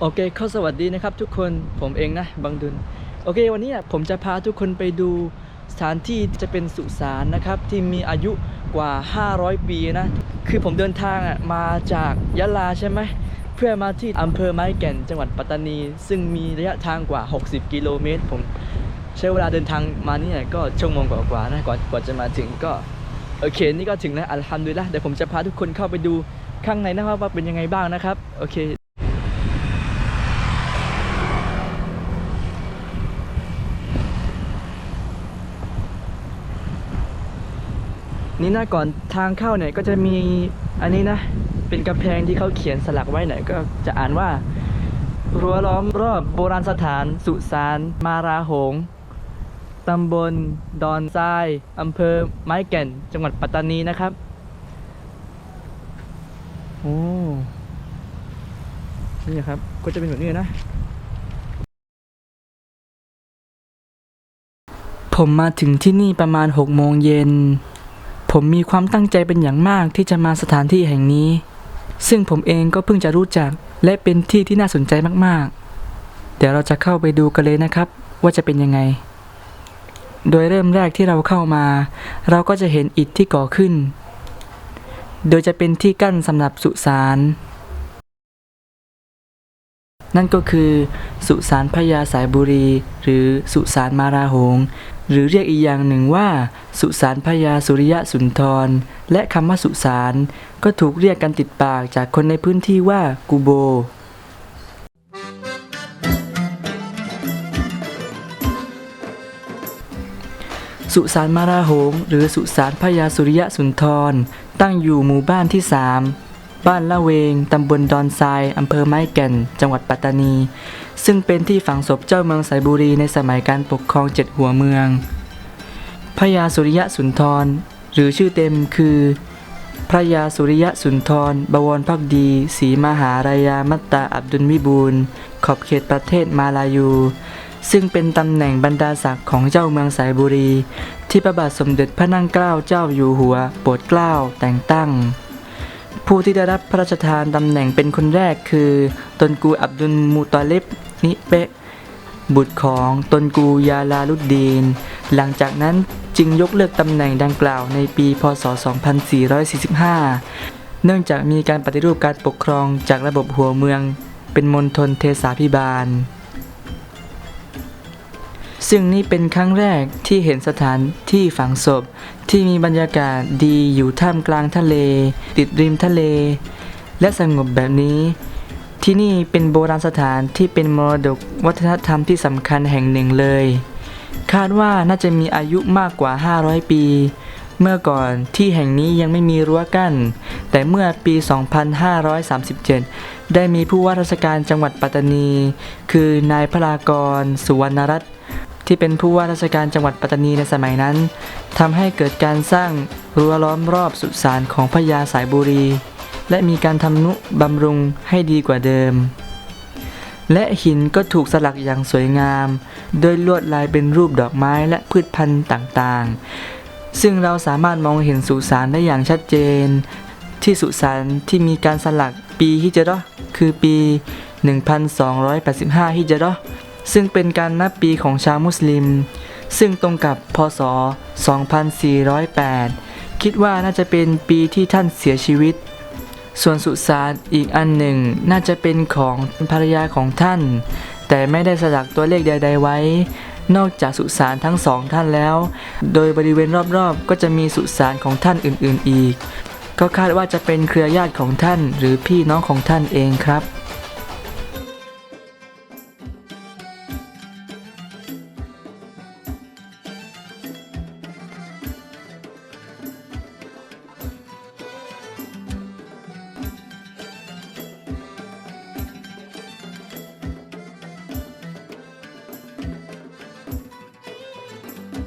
โอเคเข้าสวัสดีนะครับทุกคนผมเองนะบังดุล โอเค วันนี้ผมจะพาทุกคนไปดูสถานที่จะเป็นสุสานนะครับ ที่มีอายุกว่า 500 ปีนะ คือผมเดินทางมาจากยะลาใช่ไหมเพื่อมาที่อำเภอไม้แก่นจังหวัดปัตตานี ซึ่งมีระยะทางกว่า 60 กิโลเมตร ผมใช้เวลาเดินทางมานี่ก็ชั่วโมงกว่าๆนะก่อนกว่าจะมาถึงก็โอเคนี่ก็ถึงแล้วอัลฮัมดุลิลละเดี๋ยวผมจะพาทุกคนเข้าไปดูข้างในนะครับว่าเป็นยังไงบ้างนะครับโอเค นี่นะก่อนทางเข้าเนี่ยก็จะมีอันนี้นะเป็นกำแพงที่เขาเขียนสลักไว้หน่อยก็จะอ่านว่ารั้วล้อมรอบโบราณสถาน สุสานมาราหงตำบล ดอนทรายอำเภอไม้แก่น จังหวัดปัตตานีนะครับโอ้นี่ครับ ก็จะเป็นแบบนี้นะ ผมมาถึงที่นี่ประมาณ6โมงเย็น ผมมีความตั้งใจเป็นอย่างมากที่จะมาสถานที่แห่งนี้ ซึ่งผมเองก็เพิ่งจะรู้จัก และเป็นที่ที่น่าสนใจมากๆ เดี๋ยวเราจะเข้าไปดูกันเลยนะครับ ว่าจะเป็นยังไง โดยเริ่มแรกที่เราเข้ามา เราก็จะเห็นอิฐที่ก่อขึ้น โดยจะเป็นที่กั้นสำหรับสุสาน นั่นก็คือ สุสานพญาสายบุรี หรือสุสานมาราโหง หรือเรียกอีกอย่างหนึ่งว่า สุสานพญาสุริยะสุนทร และคำว่าสุสานก็ถูกเรียกกันติดปากจากคนในพื้นที่ว่ากูโบสุสานมาราโหง หรือสุสานพญาสุริยะสุนทร ตั้งอยู่หมู่บ้านที่ 3 บ้านละเวง ตำบลดอนทราย อำเภอไม้แก่น จังหวัดปัตตานี ซึ่งเป็นที่ฝังศพเจ้าเมืองสายบุรีในสมัยการปกครองเจ็ดหัวเมือง พระยาสุริยะสุนทร หรือชื่อเต็มคือ พระยาสุริยะสุนทร บวรพักดีศรีมหารายามัตตาอับดุลวิบูลขอบเขตประเทศมาลายู ซึ่งเป็นตำแหน่งบรรดาศักดิ์ของเจ้าเมืองสายบุรี ที่พระบาทสมเด็จพระนั่งเกล้าเจ้าอยู่หัวโปรดเกล้าแต่งตั้ง ผู้ที่ได้รับพระราชทานตำแหน่งเป็นคนแรกคือตนกูอับดุลมูตอลิบนิเปะบุตรของตนกูยาลาลุดดีน หลังจากนั้นจึงยกเลิกตำแหน่งดังกล่าวในปี พศ 2445 เนื่องจากมีการปฏิรูปการปกครองจากระบบหัวเมือง เป็นมณฑลเทศาพิบาล ซึ่งนี่เป็นครั้งแรกที่เห็นสถานที่ฝังศพ ที่มีบรรยากาศดีอยู่ท่ามกลางทะเล ติดริมทะเล และสงบแบบนี้ ที่นี่เป็นโบราณสถานที่เป็นมรดกวัฒนธรรมที่สำคัญแห่งหนึ่งเลย คาดว่าน่าจะมีอายุมากกว่า 500 ปี เมื่อก่อนที่แห่งนี้ยังไม่มีรั้วกั้น แต่เมื่อปี 2537 ได้มีผู้ว่าราชการจังหวัดปัตตานี คือนายพลากร สุวรรณรัตน์ ที่เป็นผู้ว่าราชการจังหวัดปัตตานีในสมัยนั้นทำให้เกิดการสร้างรั้วล้อมรอบสุสานของพญาสายบุรี และมีการทำนุบำรุงให้ดีกว่าเดิม และหินก็ถูกสลักอย่างสวยงาม โดยลวดลายเป็นรูปดอกไม้และพืชพันธุ์ต่างๆ ซึ่งเราสามารถมองเห็นสุสานได้อย่างชัดเจน ที่สุสานที่มีการสลักปีฮิจราะห์คือปี 1285ฮิจราะห์ ซึ่งเป็นการนับปีของชาวมุสลิม ซึ่งตรงกับพศ 2408 คิดว่าน่าจะเป็นปีที่ท่านเสียชีวิต ส่วนสุสานอีกอันหนึ่งน่าจะเป็นของภรรยาของท่าน แต่ไม่ได้สลักตัวเลขใด ๆ ไว้ นอกจากสุสานทั้งสองท่านแล้ว โดยบริเวณรอบๆ ก็จะมีสุสานของท่านอื่นๆอีก ก็คาดว่าจะเป็นเครือญาติของท่านหรือพี่น้องของท่านเองครับ